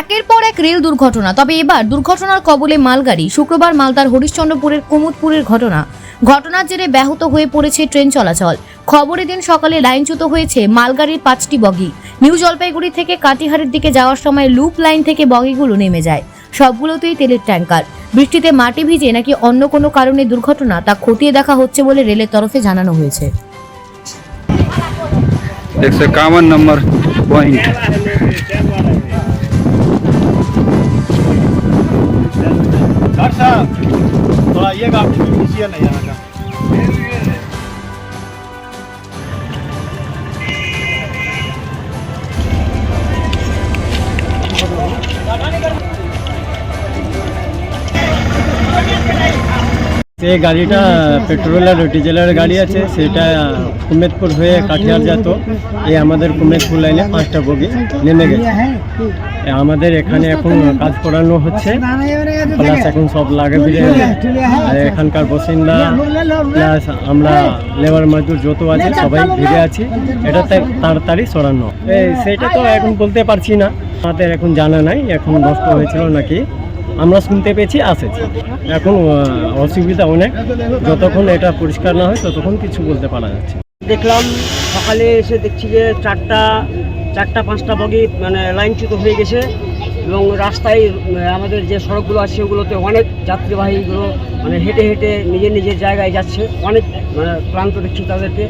একের পর এক রেল দুর্ঘটনা, তবে এবার দুর্ঘটনার কবলে মালগাড়ি, শুক্রবার মালদার হরিশ্চন্দ্রপুরের কুমুদপুরের ঘটনা। ঘটনার জেরে ব্যাহত হয়ে পড়েছে ট্রেন চলাচল। খবরে দিন সকালে লাইনচ্যুত হয়েছে মালগাড়ির পাঁচটি বগি। নিউ জলপাইগুড়ি থেকে কাটিহারের দিকে যাওয়ার সময় লুপ লাইন থেকে বগিগুলো নেমে যায়। সবগুলোতেই তেলের ট্যাঙ্কার। বৃষ্টিতে মাটি ভিজে নাকি অন্য কোনো কারণে দুর্ঘটনা তা খতিয়ে দেখা হচ্ছে বলে রেলের তরফে জানানো হয়েছে एक सौ इक्यावन नंबर पॉइंट डॉक्टर साहब थोड़ा ये काम कीजिए ना यहाँ का যে গাড়িটা পেট্রোল আর ডিজেলের গাড়ি আছে, সেটা কুমেদপুর হয়ে কাঠিয়ার যেত। এই আমাদের কুমেদপুর লাইনে পাঁচটা বগি নেমে গেছে। আমাদের এখানে এখন কাজ করানো হচ্ছে। প্লাস এখন সব লাগে আর এখানকার বাসিন্দা প্লাস আমরা লেবার মজদুর যত আছে, সবাই ভিড়ে আছি। এটা তাড়াতাড়ি সরানো। সেটা তো এখন বলতে পারছি না। আমাদের এখন জানা নাই, এখন নষ্ট হয়েছিল নাকি। আমরা শুনতে পেয়েছি, আসেছি। এখন অসুবিধা অনেক। যতক্ষণ এটা পরিষ্কার না হয়, ততক্ষণ কিছু বলতে পারা যাচ্ছে দেখলাম, সকালে এসে দেখছি যে চারটা চারটা, পাঁচটা বগি মানে লাইনচ্যুত হয়ে গেছে। এবং রাস্তায় আমাদের যে সড়কগুলো আছে, ওগুলোতে অনেক যাত্রীবাহীগুলো মানে হেঁটে হেঁটে নিজের নিজের জায়গায় যাচ্ছে। অনেক মানে ক্লান্ত দেখছি তাদেরকে।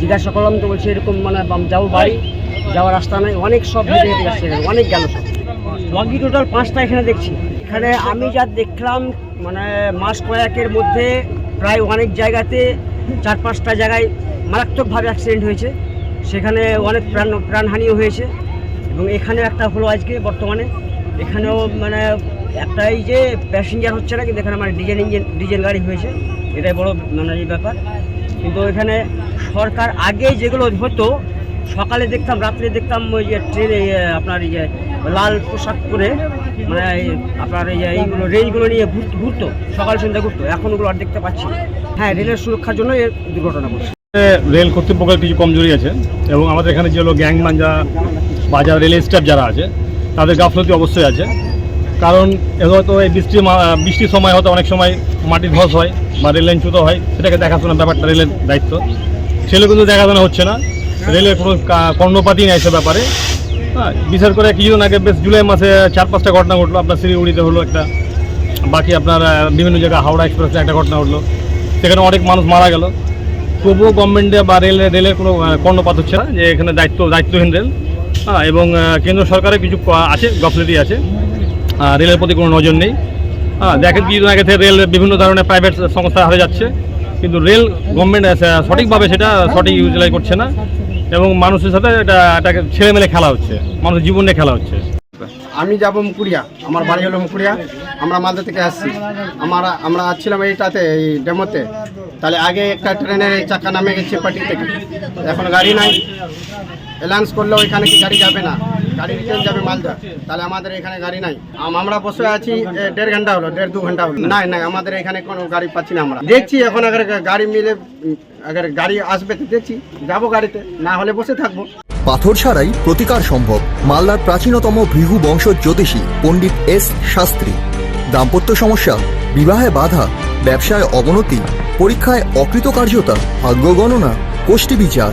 জিজ্ঞাসা করলাম তো বলছে, এরকম মানে যাব বাড়ি, যাওয়ার রাস্তা নাই। অনেক সব হেঁটে হেঁটে যাচ্ছে অনেক গেল সব। বগি টোটাল পাঁচটা এখানে দেখছি। এখানে আমি যা দেখলাম মানে মাস কয়েকের মধ্যে প্রায় অনেক জায়গাতে চার পাঁচটা জায়গায় মারাত্মকভাবে অ্যাক্সিডেন্ট হয়েছে। সেখানে অনেক প্রাণ, প্রাণহানিও হয়েছে। এবং এখানে একটা হলো আজকে, বর্তমানে। এখানেও মানে একটা এই যে প্যাসেঞ্জার হচ্ছে না, কিন্তু এখানে মানে ডিজেল ইঞ্জিন, ডিজেল গাড়ি হয়েছে। এটাই বড় মানে ব্যাপার। কিন্তু এখানে সরকার আগে যেগুলো হতো সকালে দেখতাম, রাত্রে দেখতাম ওই যে ট্রেনে আপনার এই যে লাল পোশাক পরে মানে আপনার এই যে এইগুলো, রেলগুলো নিয়ে ঘুর- ঘুরতো, সকাল সন্ধ্যা ঘুরতো, এখন ওগুলো আর দেখতে পাচ্ছি। হ্যাঁ রেলের সুরক্ষার জন্য এর দুর্ঘটনা ঘটছে। রেল কর্তৃপক্ষের কিছু কমজোরি আছে, এবং আমাদের এখানে যে হলো গ্যাংমান যা বাজার রেল স্টাফ যারা আছে, তাদের গাফলতি অবশ্যই আছে। কারণ হয়তো এই বৃষ্টি বৃষ্টির সময় হয়তো অনেক সময় মাটির ধস হয় বা রেল লাইন হয়, সেটাকে দেখাশোনার ব্যাপারটা রেলের দায়িত্ব। সেগুলো কিন্তু দেখাশোনা হচ্ছে না। রেলের কোনো কা- কর্ণপাতই নেই সে ব্যাপারে। হ্যাঁ বিশেষ করে কিছুদিন আগে বেশ জুলাই মাসে চার পাঁচটা ঘটনা ঘটলো। আপনার শিলিগুড়িতে হলো একটা, বাকি আপনার বিভিন্ন জায়গায় হাওড়া এক্সপ্রেসে একটা ঘটনা ঘটলো। সেখানে অনেক মানুষ মারা গেল। তবুও গভর্নমেন্টে বা রেলের রেলের কোনো কর্ণপাত হচ্ছে না যে এখানে দায়িত্ব, দায়িত্বহীন রেল। হ্যাঁ এবং কেন্দ্র সরকারের কিছু আছে গফলেটি আছে। রেলের প্রতি কোনো নজর নেই। হ্যাঁ দেখেন কিছুদিন আগে থেকে রেল বিভিন্ন ধরনের প্রাইভেট সংস্থা হারে যাচ্ছে। কিন্তু রেল গভর্নমেন্ট সঠিকভাবে সেটা সঠিক ইউটিলাইজ করছে না। এবং মানুষের সাথে এটা, এটাকে ছেলে মেলে খেলা হচ্ছে, মানুষের জীবন নিয়ে খেলা হচ্ছে। আমি যাব মুকুরিয়া, আমার বাড়ি হলো মুকুরিয়া, আমরা মালদা থেকে আসছি। আমার, আমরা আসছিলাম এইটাতে, এই ডেমোতে। তাহলে আগে একটা ট্রেনের চাকা নামে গেছে পাটি থেকে। এখন গাড়ি নাই। অ্যালাউন্স করলে ওইখানে কি গাড়ি যাবে না? গাড়ি রিটার্ন যাবে মালদা। তাহলে আমাদের এখানে গাড়ি নাই। আমরা বসে আছি দেড় ঘণ্টা হলো, দেড় দু ঘণ্টা হলো। নাই নাই, আমাদের এখানে কোনো গাড়ি পাচ্ছি না আমরা। দেখছি এখন আগে গাড়ি মিলে আগে গাড়ি আসবে দেখছি, যাব গাড়িতে, না হলে বসে থাকব। পাথর ছাড়াই প্রতিকার সম্ভব, মালদার প্রাচীনতম ভৃহু বংশ জ্যোতিষী পণ্ডিত এস শাস্ত্রী। দাম্পত্য সমস্যা, বিবাহে বাধা, ব্যবসায় অবনতি, পরীক্ষায় অকৃতকার্যতা, ভাগ্য গণনা গোষ্ঠী বিচার।